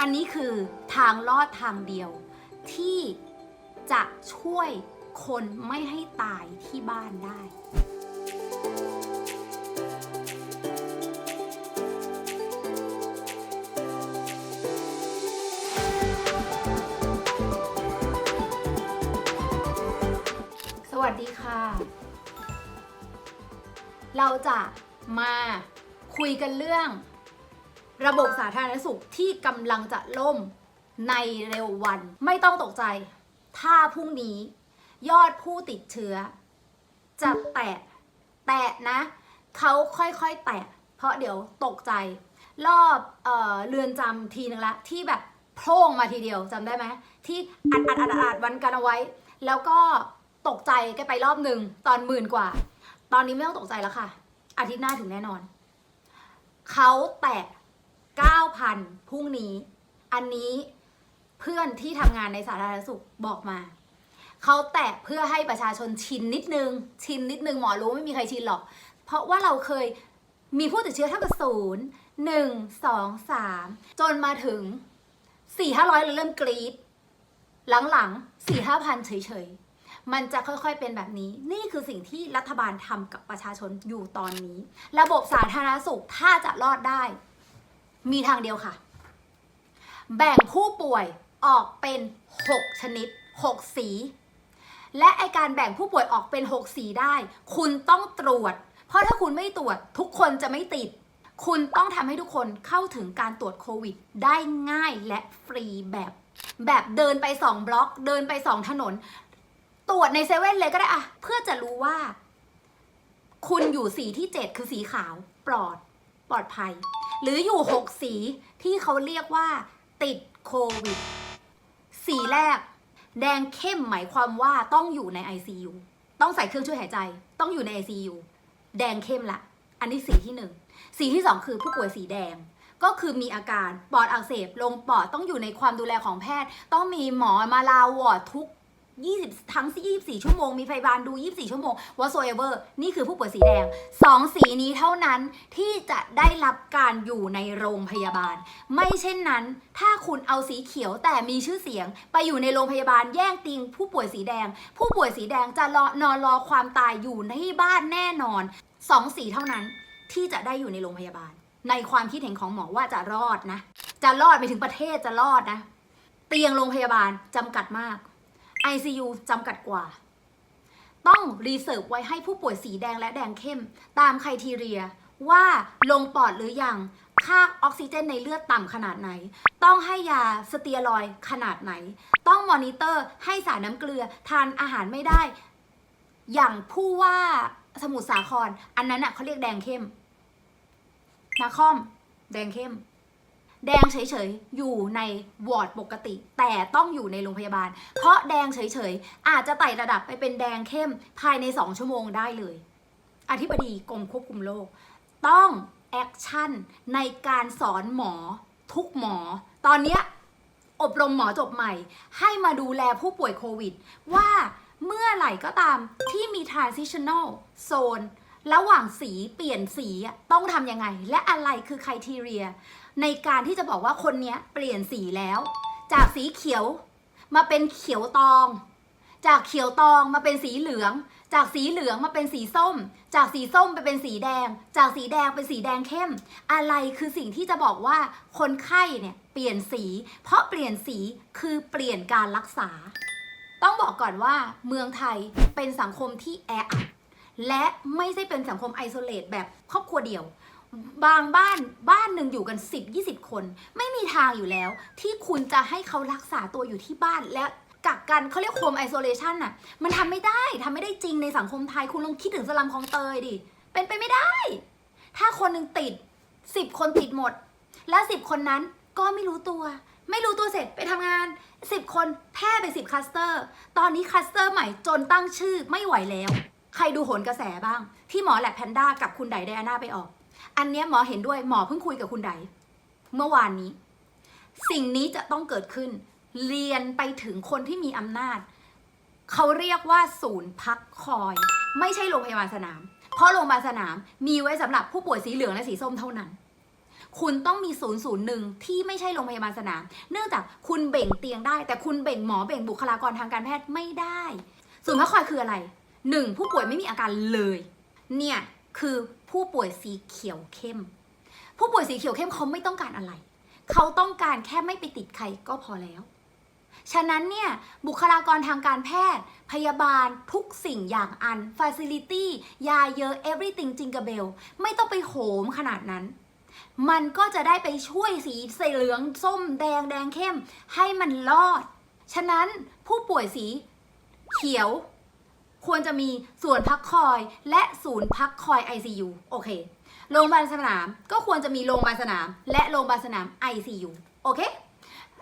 อันนี้คือทางลอดทางเดียว ที่จะช่วยคนไม่ให้ตายที่บ้านได้ สวัสดีค่ะ เราจะมาคุยกันเรื่อง ระบบสาธารณสุขที่กำลังจะล่มในเร็ววัน ไม่ต้องตกใจ ถ้าพรุ่งนี้ ยอดผู้ติดเชื้อ จะแตะ แตะนะ เขาค่อยๆ แตะ เพราะเดี๋ยวตกใจ รอบเอ่อเรือนจำทีนึงละ ที่แบบโพร่งมาทีเดียวจำได้ไหม ที่อัดอัดอัดอัดวันกันเอาไว้ แล้วก็ตกใจแกไปรอบหนึ่งตอนหมื่นกว่า ตอนนี้ไม่ต้องตกใจแล้วค่ะ อาทิตย์หน้าถึงแน่นอน เขาแตะ 9,000พรุ่งนี้ อันนี้เพื่อนที่ทำงานในสาธารณสุขบอกมา เขาแตะเพื่อให้ประชาชนชินนิดนึง ชินนิดนึงหมอรู้ไม่มีใครชินหรอก เพราะว่าเราเคยมีผู้ติดเชื้อเท่ากับศูนย์หนึ่งสองสามจนมาถึงสี่ห้าร้อยเราเริ่มกรีดหลังๆสี่ห้าพันเฉยๆ มันจะค่อยๆเป็นแบบนี้ นี่คือสิ่งที่รัฐบาลทำกับประชาชนอยู่ตอนนี้ ระบบสาธารณสุขถ้าจะรอดได้ มีทางเดียวค่ะ แบ่งผู้ป่วยออกเป็น 6 ชนิด 6 สี และไอการแบ่งผู้ป่วยออกเป็น 6 สีได้ คุณต้องตรวจ เพราะถ้าคุณไม่ตรวจทุกคนจะไม่ติด คุณต้องทำให้ทุกคนเข้าถึงการตรวจโควิด ได้ง่ายและฟรีแบบ แบบเดินไป 2 บล็อก เดินไป 2 ถนน ตรวจในเซเว่นเลยก็ได้อะเพื่อจะรู้ว่า คุณอยู่สีที่ 7 คือสีขาว ปลอด ปลอดภัย หรืออยู่ 6 สีที่เขาเรียกว่า ติดโควิด สีแรก แดงเข้มหมายความว่าต้องอยู่ใน ICU ต้องใส่เครื่องช่วยหายใจ ต้องอยู่ใน ICU แดงเข้มละ อันนี้สีที่หนึ่งสีที่สองคือผู้ป่วยสีแดงก็คือมีอาการปอดอักเสบลงปอดต้องอยู่ในความดูแลของแพทย์ ต้องมีหมอมาลาวอดทุก 20 ทั้ง 24 ชั่วโมง มีพยาบาลดู 24 ชั่วโมง whatsoever นี่คือผู้ป่วยสีแดงสองสีนี้เท่านั้นที่จะได้รับการอยู่ในโรงพยาบาล ไม่เช่นนั้น ถ้าคุณเอาสีเขียวแต่มีชื่อเสียง ไปอยู่ในโรงพยาบาลแย่งติง ผู้ป่วยสีแดง ผู้ป่วยสีแดงจะรอนอนรอความตายอยู่ในบ้านแน่นอนสองสีเท่านั้นที่จะได้อยู่ในโรงพยาบาล ในความคิดเห็นของหมอว่าจะรอดนะ จะรอดไปถึงประเทศจะรอดนะ เตียงโรงพยาบาลจำกัดมาก ICU จำกัดกว่า ต้องรีเซิร์ฟไว้ให้ผู้ป่วยสีแดงและแดงเข้ม ตามไครทีเรียว่าลงปอดหรือยัง ค่าออกซิเจนในเลือดต่ำขนาดไหน ต้องให้ยาสเตียรอยขนาดไหน ต้องมอนิเตอร์ให้สารน้ำเกลือทานอาหารไม่ได้ อย่างผู้ว่าสมุทรสาคร อันนั้นอะเขาเรียกแดงเข้มนาคอม แดงเข้ม แดงเฉยๆ อยู่ในวอร์ดปกติ แต่ต้องอยู่ในโรงพยาบาล เพราะแดงเฉยๆ อาจจะไต่ระดับไปเป็นแดงเข้มภายใน 2 ชั่วโมงได้เลย อธิบดีกรมควบคุมโรคต้องแอคชั่นในการสอนหมอทุกหมอ ตอนเนี้อบรมหมอจบใหม่ ให้มาดูแลผู้ป่วยโควิด ว่าเมื่อไหร่ก็ตามที่มี transitional zone ระหว่างสีเปลี่ยนสีต้องทำยังไง และอะไรคือ criteria ในการที่จะบอกว่าคนนี้เปลี่ยนสีแล้ว จากสีเขียวมาเป็นเขียวตอง จากเขียวตองมาเป็นสีเหลือง จากสีเหลืองมาเป็นสีส้ม จากสีส้มไปเป็นสีแดง จากสีแดงเป็นสีแดงเข้ม อะไรคือสิ่งที่จะบอกว่าคนไข้เนี่ยเปลี่ยนสี เพราะเปลี่ยนสีคือเปลี่ยนการรักษา ต้องบอกก่อนว่าเมืองไทยเป็นสังคมที่แออัดและไม่ใช่เป็นสังคมไอโซเลตแบบครอบครัวเดียว บางบ้านบ้านหนึ่งอยู่กัน 10 20 คน ไม่มีทางอยู่แล้ว ที่คุณจะให้เขารักษาตัวอยู่ที่บ้านและกักกันเขาเรียกโฮมไอโซเลชันน่ะ มันทำไม่ได้ทำไม่ได้จริงในสังคมไทย คุณลองคิดถึงสลัมคลองเตยดิ เป็นไปไม่ได้ ถ้าคนหนึ่งติด 10 คนติดหมด และ10 คนนั้นก็ไม่รู้ตัว ไม่รู้ตัวเสร็จไปทำงาน 10 คนแพร่ไป 10คลัสเตอร์ ตอนนี้คลัสเตอร์ใหม่จนตั้งชื่อไม่ไหวแล้ว ใครดูโหนกระแสบ้าง ที่หมอแลบแพนด้ากับคุณไดไดอาน่าไปออก อันเนี้ยหมอเห็นด้วยหมอเพิ่งคุยกับคุณไดเมื่อวานนี้ สิ่งนี้จะต้องเกิดขึ้น เรียนไปถึงคนที่มีอำนาจ เขาเรียกว่าศูนย์พักคอย ไม่ใช่โรงพยาบาลสนาม เพราะโรงพยาบาลสนามมีไว้สำหรับผู้ป่วยสีเหลืองและสีส้มเท่านั้น คุณต้องมีศูนย์ศูนย์หนึ่งที่ไม่ใช่โรงพยาบาลสนาม เนื่องจากคุณเบ่งเตียงได้ แต่คุณเบ่งหมอเบ่งบุคลากรทางการแพทย์ไม่ได้ ศูนย์พักคอยคืออะไรหนึ่งผู้ป่วยไม่มีอาการเลย เนี่ยคือ ผู้ป่วยสีเขียวเข้ม ผู้ป่วยสีเขียวเข้มเขาไม่ต้องการอะไร เขาต้องการแค่ไม่ไปติดใครก็พอแล้ว ฉะนั้นเนี่ยบุคลากรทางการแพทย์ พยาบาลทุกสิ่งอย่างอัน Facility ยาเยอะ everything จิงก e เบล ไม่ต้องไปโหมขนาดนั้น มันก็จะได้ไปช่วยสีเหลืองส้มแดงแดงเข้ม ให้มันรอด ฉะนั้นผู้ป่วยสีเขียว ควรจะมีส่วนพักคอย และศูนย์พักคอย ICU โอเค โรงพยาบาลสนามก็ควรจะมีโรงพยาบาลสนาม และโรงพยาบาลสนาม ICU โอเค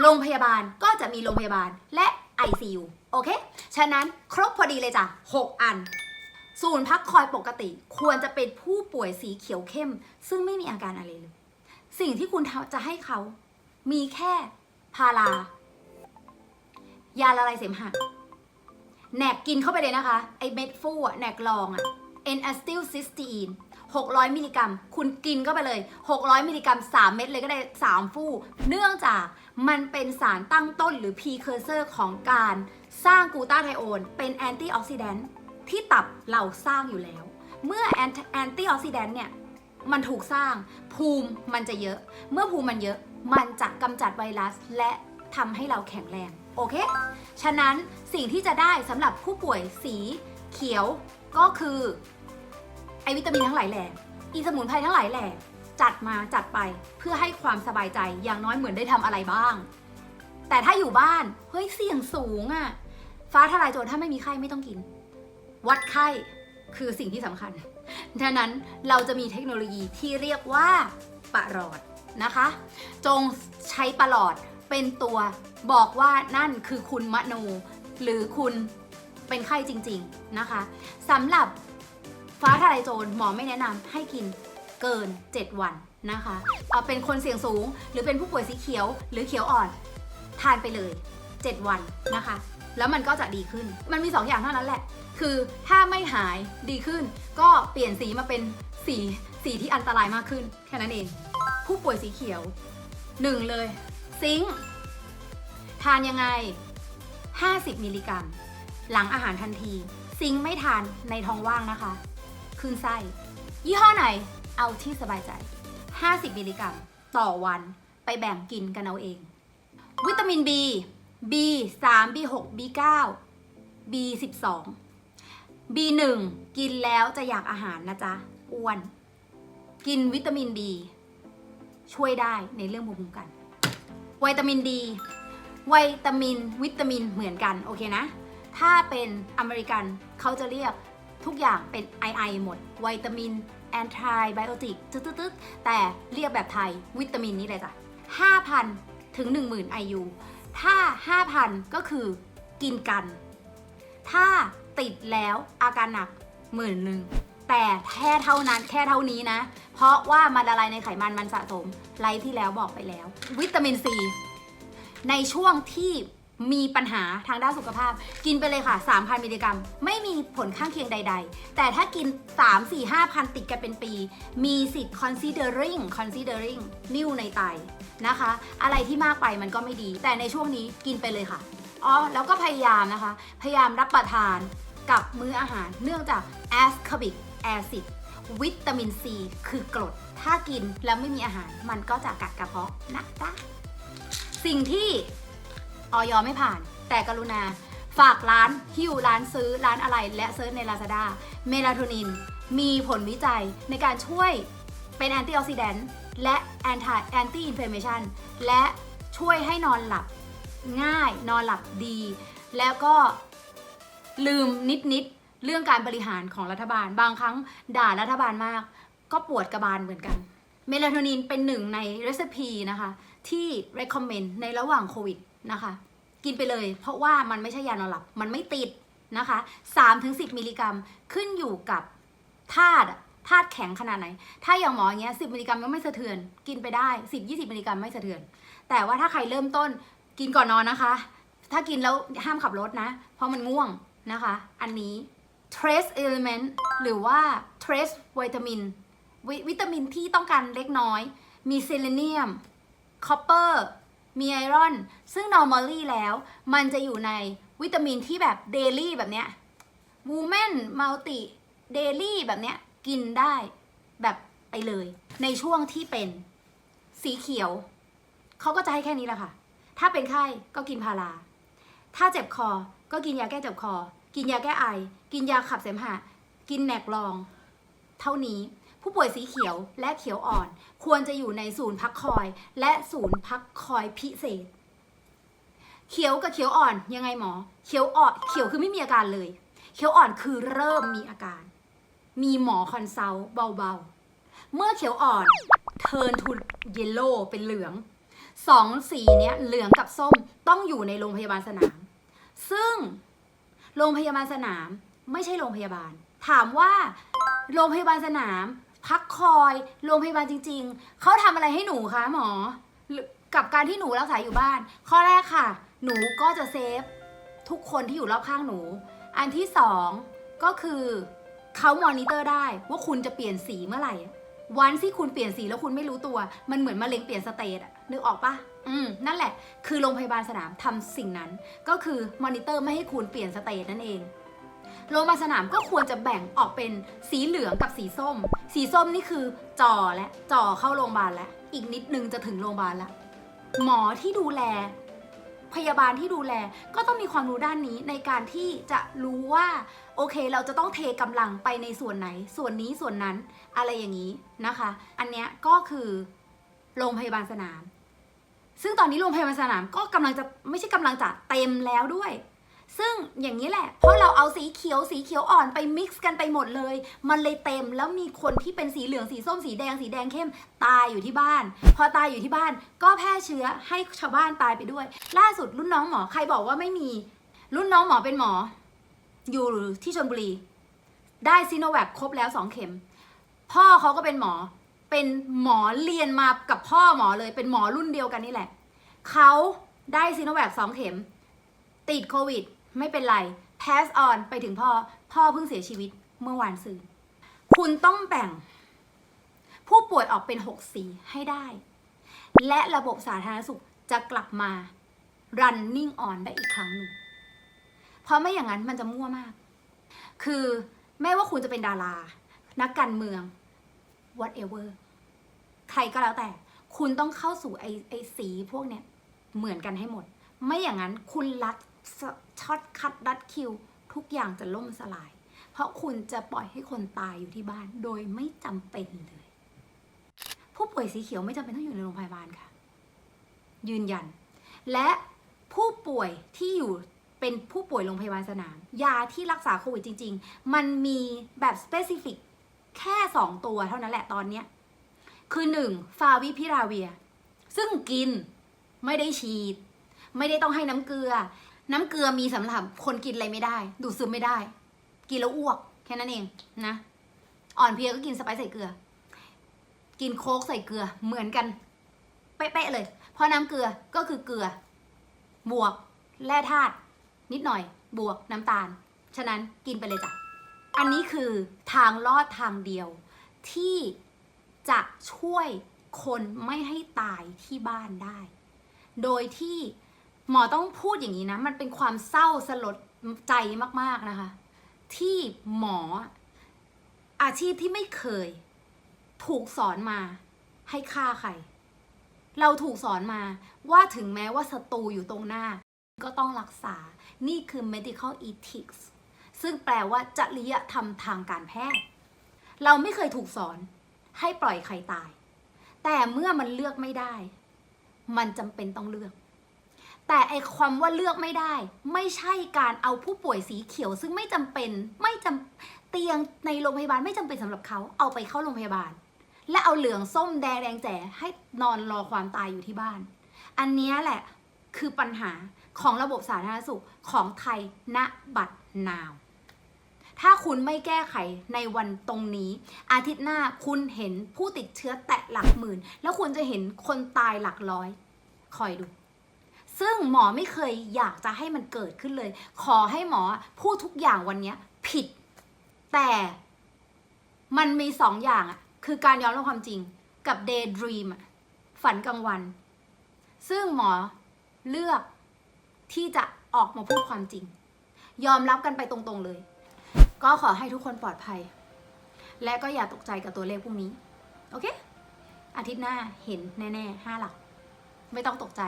โรงพยาบาลก็จะมีโรงพยาบาลและ ICU โอเค ฉะนั้นครบพอดีเลยจ้ะ 6 อัน ศูนย์พักคอยปกติ ควรจะเป็นผู้ป่วยสีเขียวเข้ม ซึ่งไม่มีอาการอะไรเลย สิ่งที่คุณจะให้เขา มีแค่พารายาละลายเสมหะ แหนกกินเข้าไปเลยนะคะ ไอเม็ดฟูอะแหนกลองอะ n a s t y l c y s t e n e 600 มิลลิกรัม คุณกินเข้าไปเลย 600 มิลลิกรัม 3 เม็ดเลยก็ได้ 3 ฟู่ เนื่องจากมันเป็นสารตั้งต้นหรือ precursor ของการสร้างกูตาไทโอน เป็นแอนตี้ออกซิแดนต์ที่ตับเราสร้างอยู่แล้ว เมื่อแอนตี้ออกซิแดนต์เนี่ย มันถูกสร้างภูมิมันจะเยอะ เมื่อภูมิมันเยอะ มันจะกำจัดไวรัสและทำให้เราแข็งแรง โอเค ฉะนั้น สิ่งที่จะได้สำหรับผู้ป่วยสีเขียวก็คือไอวิตามินทั้งหลายแหล่อีสมุนไพรทั้งหลายแหล่จัดมาจัดไปเพื่อให้ความสบายใจอย่างน้อยเหมือนได้ทำอะไรบ้าง แต่ถ้าอยู่บ้านเฮ้ยเสี่ยงสูงอะฟ้าทลายโจรถ้าไม่มีไข้ไม่ต้องกิน วัดไข้คือสิ่งที่สำคัญฉะนั้นเราจะมีเทคโนโลยีที่เรียกว่าปะหลอดนะคะ จงใช้ปะหลอดเป็นตัวบอกว่านั่นคือคุณมโน หรือคุณเป็นไข้จริง ๆนะคะสำหรับฟ้าทลายโจรหมอไม่แนะนำให้กินเกิน 7 วันนะคะเอาเป็นคนเสี่ยงสูง หรือเป็นผู้ป่วยสีเขียว หรือเขียวอ่อน ทานไปเลย 7 วันนะคะ แล้วมันก็จะดีขึ้น มันมี 2 อย่างเท่านั้นแหละ คือถ้าไม่หายดีขึ้น ก็เปลี่ยนสีมาเป็นสีสีที่อันตรายมากขึ้นแค่นั้นเอง ผู้ป่วยสีเขียวหนึ่งเลย ซิงทานยังไง 50 มิลลิกรัม หลังอาหารทันที ซิงไม่ทานในท้องว่างนะคะขึ้นไส้ ยี่ห้อไหน เอาที่สบายใจ 50 มิลลิกรัม ต่อวันไปแบ่งกินกันเอาเอง วิตามิน B B 3 B 6 B 9 B 12 B 1 กินแล้วจะอยากอาหารนะจ๊ะอ้วน กินวิตามิน D ช่วยได้ในเรื่องภูมิคุ้มกันวิตามิน D วิตามิน วิตามินเหมือนกันโอเคนะ ถ้าเป็นอเมริกันเขาจะเรียกทุกอย่างเป็น II หมดวิตามินแอนตี้ไบโอติกตึ๊ดๆแต่เรียกแบบไทยวิตามินนี่เลยจ้ะ5,000 ถึง 10,000 IU ถ้า 5,000 ก็คือกินกัน ถ้าติดแล้วอาการหนักหมื่นหนึ่งแต่แค่เท่านั้นแค่เท่านี้นะ เพราะว่ามันละลายในไขมันมันสะสมไลฟ์ที่แล้วบอกไปแล้ว วิตามินซี ในช่วงที่มีปัญหาทางด้านสุขภาพ กินไปเลยค่ะ 3,000 มิลลิกรัม ไม่มีผลข้างเคียงใด ๆ แต่ถ้ากิน 3 4 5พันติดกันเป็นปี มีสิทธิ์ considering considering นิ่วในไตนะคะ อะไรที่มากไปมันก็ไม่ดี แต่ในช่วงนี้กินไปเลยค่ะอ๋อแล้วก็พยายามนะคะ พยายามรับประทานกับมื้ออาหารเนื่องจาก ascorbic acid วิตามินซีคือกรด ถ้ากินแล้วไม่มีอาหารมันก็จะกัดกระเพาะนะจ๊ะ สิ่งที่ออยไม่ผ่าน แต่กรุณา ฝากร้านฮิวร้านซื้อร้านอะไรและเซิร์ชใน Lazada เมลาโทนิน มีผลวิจัยในการช่วยเป็นแอนตี้ออกซิแดนต์และแอนตี้แอนตี้อินฟลามชันและช่วยให้นอนหลับง่ายนอนหลับดี แล้วก็ลืมนิดๆเรื่องการบริหารของรัฐบาล บางครั้งด่ารัฐบาลมาก ก็ปวดกระบาลเหมือนกัน เมลาโทนินเป็นหนึ่งในรซิปีนะคะที่ recommend ในระหว่างโควิดนะคะ กินไปเลย เพราะว่ามันไม่ใช่ยานอนหลับ มันไม่ติดนะคะ3-10 มิลลิกรัมขึ้นอยู่กับธาตุธาตุแข็งขนาดไหน ถ้าอย่างหมออย่างเงี้ย10มิลลิกรัมก็ไม่สะเทือน กินไปได้ 10-20 มิลลิกรัมไม่สะเทือน แต่ว่าถ้าใครเริ่มต้นกินก่อนนอนนะคะ ถ้ากินแล้วห้ามขับรถนะ เพราะมันง่วงนะคะ อันนี้ trace element หรือว่า trace vitamin วิวิตามินที่ต้องการเล็กน้อย มีเซเลเนียมคอปเปอร์มีไอรอน ซึ่ง normally แล้ว มันจะอยู่ในวิตามินที่แบบเดลี่แบบเนี้ย Women Multi Daily แบบเนี้ย กินได้แบบไปเลย ในช่วงที่เป็นสีเขียว เขาก็จะให้แค่นี้แหละค่ะ ถ้าเป็นไข้ก็กินพารา ถ้าเจ็บคอ ก็กินยาแก้เจ็บคอ กินยาแก้ไอ กินยาขับเสมหะ กินแหนกรอง เท่านี้ ผู้ป่วยสีเขียวและเขียวอ่อน ควรจะอยู่ในศูนย์พักคอย และศูนย์พักคอยพิเศษ เขียวกับเขียวอ่อนยังไงหมอ เขียวอ่อนเขียวคือไม่มีอาการเลย เขียวอ่อนคือเริ่มมีอาการ มีหมอคอนซัลท์เบาๆ เมื่อเขียวอ่อนเทิร์นทูเยลโล่เป็นเหลืองสองสีเนี้ยเหลืองกับส้มต้องอยู่ในโรงพยาบาลสนาม ซึ่งโรงพยาบาลสนามไม่ใช่โรงพยาบาล ถามว่าโรงพยาบาลสนาม พักคอยโรงพยาบาลจริง ๆ เขาทำอะไรให้หนูคะหมอ กับการที่หนูรักษาอยู่บ้าน ข้อแรกค่ะ หนูก็จะเซฟทุกคนที่อยู่รอบข้างหนู อันที่สองก็คือเขามอนิเตอร์ได้ว่าคุณจะเปลี่ยนสีเมื่อไหร่ วันที่คุณเปลี่ยนสีแล้วคุณไม่รู้ตัว มันเหมือนมะเร็งเปลี่ยนสเตตอะนึกออกปะอืมนั่นแหละ คือโรงพยาบาลสนามทำสิ่งนั้น ก็คือมอนิเตอร์ไม่ให้คุณเปลี่ยนสเตตนั่นเอง โรงพยาบาลสนามก็ควรจะแบ่งออกเป็นสีเหลืองกับสีส้ม สีส้มนี่คือจ่อและจ่อเข้าโรงพยาบาลแล้วอีกนิดนึงจะถึงโรงพยาบาลแล้วหมอที่ดูแล พยาบาลที่ดูแลก็ต้องมีความรู้ด้านนี้ในการที่จะรู้ว่าโอเค เราจะต้องเทกำลังไปในส่วนไหน ส่วนนี้ส่วนนั้นอะไรอย่างนี้นะคะ อันเนี้ยก็คือโรงพยาบาลสนาม ซึ่งตอนนี้โรงพยาบาลสนามก็กำลังจะไม่ใช่กำลังจะเต็มแล้วด้วย ซึ่งอย่างนี้แหละ เพราะเราเอาสีเขียวสีเขียวอ่อนไปมิกซ์กันไปหมดเลย มันเลยเต็มแล้วมีคนที่เป็นสีเหลืองสีส้มสีแดงสีแดงเข้มตายอยู่ที่บ้าน พอตายอยู่ที่บ้านก็แพร่เชื้อให้ชาวบ้านตายไปด้วย ล่าสุดรุ่นน้องหมอใครบอกว่าไม่มี รุ่นน้องหมอเป็นหมอ อยู่ที่ชลบุรี ได้ซีโนแวคครบแล้วสองเข็ม พ่อเขาก็เป็นหมอ เป็นหมอเรียนมากับพ่อหมอเลยเป็นหมอรุ่นเดียวกันนี่แหละเขาได้ซีโนแวคสองเข็ม ติดโควิด ไม่เป็นไร pass on ไปถึงพ่อ พ่อเพิ่งเสียชีวิตเมื่อวานซืนคุณต้องแบ่ง ผู้ป่วยออกเป็น 6 สีให้ได้ และระบบสาธารณสุขจะกลับมา running on ได้อีกครั้งหนึ่ง เพราะไม่อย่างนั้นมันจะมั่วมาก คือไม่ว่าคุณจะเป็นดารา นักการเมือง whatever ใครก็แล้วแต่ คุณต้องเข้าสู่ไอไอสีพวกเนี้ยเหมือนกันให้หมด ไม่อย่างนั้นคุณรัด ช็อตคัดรัดคิว ทุกอย่างจะล่มสลาย เพราะคุณจะปล่อยให้คนตายอยู่ที่บ้าน โดยไม่จำเป็นเลย ผู้ป่วยสีเขียวไม่จำเป็นต้องอยู่ในโรงพยาบาลค่ะ ยืนยัน และผู้ป่วยที่อยู่เป็นผู้ป่วยโรงพยาบาลสนาม ยาที่รักษาโควิดจริง ๆ มันมีแบบสเปซิฟิกแค่ 2 ตัวเท่านั้นแหละตอนเนี้ยคือ 1. ฟาวิพิราเวีย ซึ่งกินไม่ได้ฉีด ไม่ได้ต้องให้น้ำเกลือ น้ำเกลือมีสำหรับคนกินอะไรไม่ได้ ดูดซึมไม่ได้ กินแล้วอ้วก แค่นั้นเองนะ อ่อนเพลียก็กินสไปซ์ใส่เกลือ กินโค้กใส่เกลือเหมือนกัน เป๊ะๆเลย เพราะน้ำเกลือก็คือเกลือ บวกแร่ธาตุนิดหน่อย บวกน้ำตาล ฉะนั้นกินไปเลยจ้ะ อันนี้คือทางลอดทางเดียว ที่จะช่วยคนไม่ให้ตายที่บ้านได้ โดยที่ หมอต้องพูดอย่างนี้นะ มันเป็นความเศร้าสลดใจมากๆนะคะ ที่หมออาชีพที่ไม่เคย ถูกสอนมาให้ฆ่าใคร เราถูกสอนมาว่าถึงแม้ว่าศัตรูอยู่ตรงหน้า ก็ต้องรักษา นี่คือ medical ethics ซึ่งแปลว่าจริยธรรมทางการแพทย์ เราไม่เคยถูกสอนให้ปล่อยใครตาย แต่เมื่อมันเลือกไม่ได้ มันจำเป็นต้องเลือก แต่ไอความว่าเลือกไม่ได้ ไม่ใช่การเอาผู้ป่วยสีเขียว ซึ่งไม่จำเป็นไม่จำเตียงในโรงพยาบาลไม่จำเป็นสำหรับเขาเอาไปเข้าโรงพยาบาล และเอาเหลืองส้มแดงแดงแจ๋ให้นอนรอความตายอยู่ที่บ้าน อันนี้แหละคือปัญหาของระบบสาธารณสุขของไทยณบัดนาว ถ้าคุณไม่แก้ไขในวันตรงนี้ อาทิตย์หน้าคุณเห็นผู้ติดเชื้อแตะหลักหมื่น แล้วคุณจะเห็นคนตายหลักร้อย คอยดู ซึ่งหมอไม่เคยอยากจะให้มันเกิดขึ้นเลย ขอให้หมอพูดทุกอย่างวันนี้ผิด แต่มันมีสองอย่างอะคือการยอมรับความจริงกับ daydream ฝันกลางวัน ซึ่งหมอเลือกที่จะออกมาพูดความจริง ยอมรับกันไปตรงๆเลย ก็ขอให้ทุกคนปลอดภัย และก็อย่าตกใจกับตัวเลขพวกนี้ โอเค อาทิตย์หน้าเห็นแน่ๆห้าหลัก ไม่ต้องตกใจ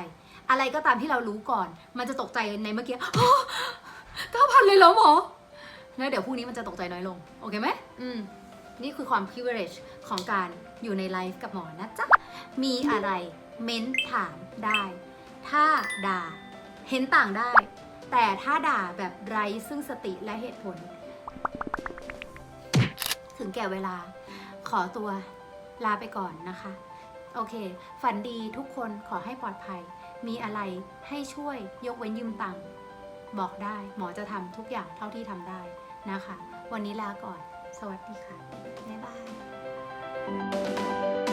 อะไรก็ตามที่เรารู้ก่อน มันจะตกใจในเมื่อกี้เก้าพันเลยเหรอหมอแล้วเดี๋ยวพรุ่งนี้มันจะตกใจน้อยลง โอเคไหมอืม นี่คือความ privilege ของการอยู่ในไลฟ์กับหมอนะจ๊ะ มีอะไรเม้นถามได้ ถ้าด่าเห็นต่างได้ แต่ถ้าด่าแบบไร้ซึ่งสติและเหตุผล ถึงแก่เวลา ขอตัวลาไปก่อนนะคะ โอเค ฝันดีทุกคนขอให้ปลอดภัย มีอะไรให้ช่วยยกเว้นยืมตังค์บอกได้หมอจะทำทุกอย่างเท่าที่ทำได้นะคะ วันนี้ลาก่อน สวัสดีค่ะ บ๊ายบาย